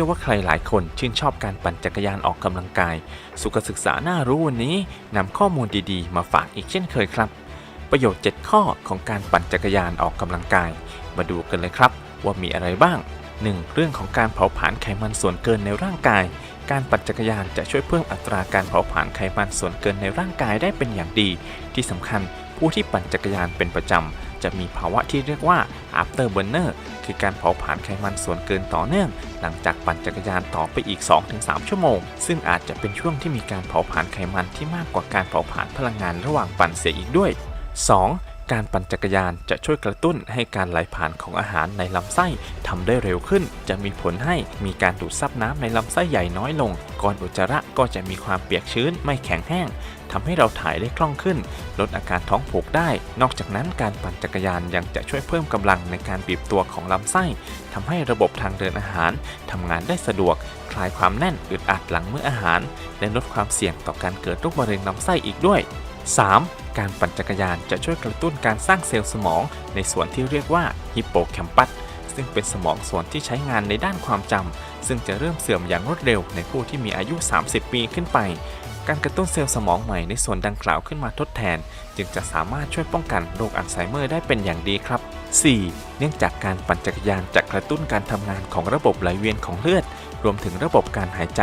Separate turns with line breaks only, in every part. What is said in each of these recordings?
ชื่อว่าใครหลายคนชื่นชอบการปั่นจักรยานออกกำลังกาย สุขศึกษาน่ารู้วันนี้นำข้อมูลดีๆ มาฝากอีกเช่นเคยครับ ประโยชน์ 7 ข้อของการปั่นจักรยานออกกำลังกาย มาดูกันเลยครับ ว่ามีอะไรบ้าง 1. เรื่องของการเผาผลาญไขมันส่วนเกินในร่างกาย การปั่นจักรยานจะช่วยเพิ่มอัตราการเผาผลาญไขมันส่วนเกินในร่างกายได้เป็นอย่างดี ที่สำคัญผู้ที่ปั่นจักรยานเป็นประจำ จะมีภาวะที่เรียกว่า after burner คือการเผาผลาญไขมันส่วนเกินต่อเนื่อง หลังจากปั่นจักรยานต่อไปอีก 2-3 ชั่วโมง ซึ่งอาจจะเป็นช่วงที่มีการเผาผลาญไขมันที่มากกว่าการเผาผลาญพลังงานระหว่างปั่นเสียอีกด้วย 2. การปั่นจักรยานจะช่วยกระตุ้นให้การไหลผ่านของอาหารในลำไส้ทำได้เร็วขึ้น จะมีผลให้มีการดูดซับน้ำในลำไส้ใหญ่น้อยลง ก่อนอุจจาระก็จะมีความเปียกชื้นไม่แข็งแห้งทำให้เราถ่ายได้คล่องขึ้น ลดอาการท้องผูกได้ นอกจากนั้นการปั่นจักรยานยังจะช่วยเพิ่มกำลังในการบีบตัวของลำไส้ทำให้ระบบทางเดินอาหารทำงานได้สะดวก คลายความแน่นอึดอัดหลังมื้ออาหาร และลดความเสี่ยงต่อการเกิดโรคมะเร็งลำไส้อีกด้วย 3. การปั่นจักรยานจะช่วยกระตุ้นการสร้างเซลล์สมอง ในส่วนที่เรียกว่าฮิปโปแคมปัสซึ่งเป็นสมองส่วนที่ใช้งานในด้านความจำซึ่งจะเริ่มเสื่อมอย่างรวดเร็วในผู้ที่มีอายุ 30 ปีขึ้นไป การกระตุ้นเซลล์สมองใหม่ในส่วนดังกล่าวขึ้นมาทดแทน จึงจะสามารถช่วยป้องกันโรคอัลไซเมอร์ได้เป็นอย่างดีครับ 4. เนื่องจากการปั่นจักรยานจะกระตุ้นการทำงานของระบบไหลเวียนของเลือด รวมถึงระบบการหายใจ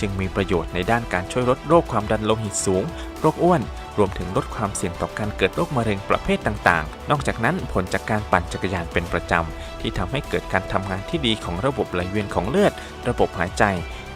จึงมีประโยชน์ในด้านการช่วยลดโรคความดันโลหิตสูง โรคอ้วน รวมถึงลดความเสี่ยงต่อการเกิดโรคมะเร็งประเภทต่างๆ นอกจากนั้นผลจากการปั่นจักรยานเป็นประจำ ที่ทำให้เกิดการทำงานที่ดีของระบบไหลเวียนของเลือด ระบบหายใจ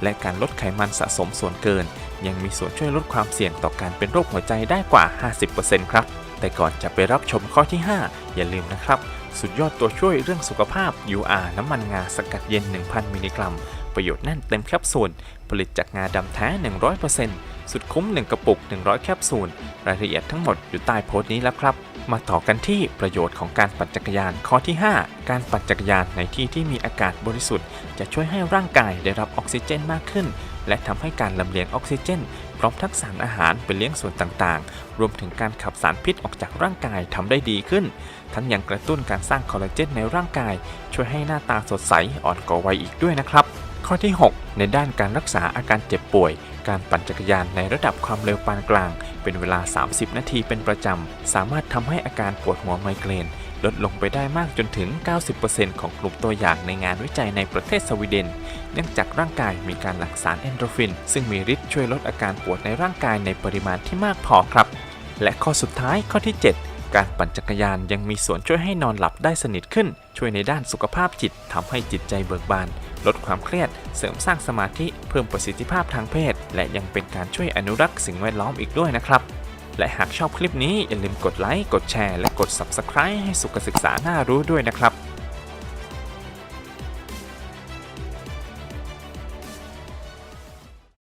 และการลดไขมันสะสมส่วนเกิน ยังมีส่วนช่วยลดความเสี่ยงต่อการเป็นโรคหัวใจได้กว่า 50%ครับแต่ก่อนจะไปรับชมข้อที่ 5 อย่าลืมนะครับ สุดยอดตัวช่วยเรื่องสุขภาพ UR น้ำมันงาสกัดเย็น 1,000 มิลลิกรัม ประโยชน์แน่นเต็มแคปซูลผลิตจากงาดำแท้ 100% สุดคุ้ม 1 กระปุก 100 แคปซูล รายละเอียดทั้งหมดอยู่ใต้โพสต์นี้แล้วครับ มาต่อกันที่ประโยชน์ของการปั่นจักรยานข้อที่ 5 การปั่นจักรยานในที่ที่มีอากาศบริสุทธิ์ จะช่วยให้ร่างกายได้รับออกซิเจนมากขึ้น และทำให้การลำเลียงออกซิเจน พร้อมทั้งสารอาหารไปเลี้ยงส่วนต่างๆ รวมถึงการขับสารพิษออกจากร่างกายทำได้ดีขึ้น ทั้งยังกระตุ้นการสร้างคอลลาเจนในร่างกาย ช่วยให้หน้าตาสดใสอ่อนกว่าวัยอีกด้วยนะครับ ข้อที่ 6 ในด้านการรักษาอาการเจ็บป่วย การปั่นจักรยานในระดับความเร็วปานกลาง เป็นเวลา 30 นาทีเป็นประจำ สามารถทำให้อาการปวดหัวไมเกรน ลดลงไปได้มากจนถึง 90%ของกลุ่มตัวอย่างในงานวิจัยในประเทศสวีเดน เนื่องจากร่างกายมีการหลั่งสารเอนโดรฟิน ซึ่งมีฤทธิ์ช่วยลดอาการปวดในร่างกายในปริมาณที่มากพอครับ และข้อสุดท้ายข้อที่ 7การปั่นจักรยานยังมีส่วนช่วยให้นอนหลับได้สนิทขึ้น ช่วยในด้านสุขภาพจิตทำให้จิตใจเบิกบาน ลดความเครียด เสริมสร้างสมาธิ เพิ่มประสิทธิภาพทางเพศ และยังเป็นการช่วยอนุรักษ์สิ่งแวดล้อมอีกด้วยนะครับ และหากชอบคลิปนี้อย่าลืมกดไลค์ กดแชร์ และกด Subscribe ให้สุขศึกษาหน้ารู้ด้วยนะครับ